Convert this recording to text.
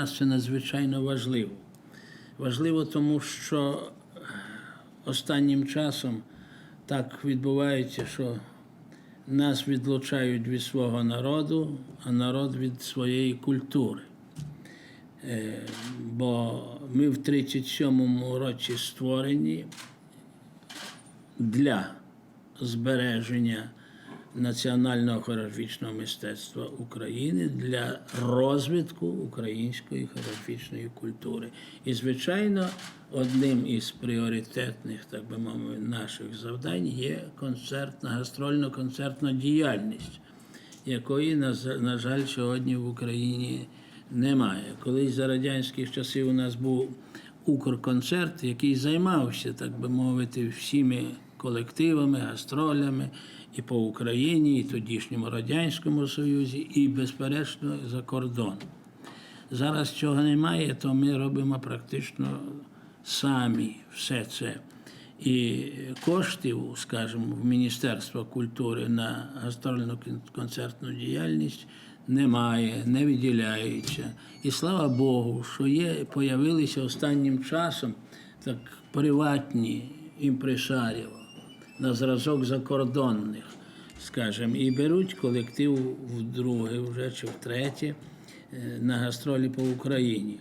нас це надзвичайно важливо. Важливо, тому що останнім часом так відбувається, що нас відлучають від свого народу, а народ від своєї культури. Е, Бо ми в 37-му році створені для збереження національного хореографічного мистецтва України для розвитку української хореографічної культури. І, звичайно, одним із пріоритетних, так би мовити, наших завдань є концертна, гастрольно-концертна діяльність, якої, на жаль, сьогодні в Україні немає. Колись за радянських часів у нас був Укрконцерт, який займався, так би мовити, всіми колективами, гастролями і по Україні, і тодішньому Радянському Союзі, і, безперечно, за кордон. Зараз цього немає, то ми робимо практично самі все це. І коштів, скажімо, в Міністерства культури на гастрольну концертну діяльність немає, не виділяється. І слава Богу, що є, появилися останнім часом так приватні імпресаріо на зразок закордонних, скажімо, і беруть колектив вдруге вже чи втретє е, на гастролі по Україні.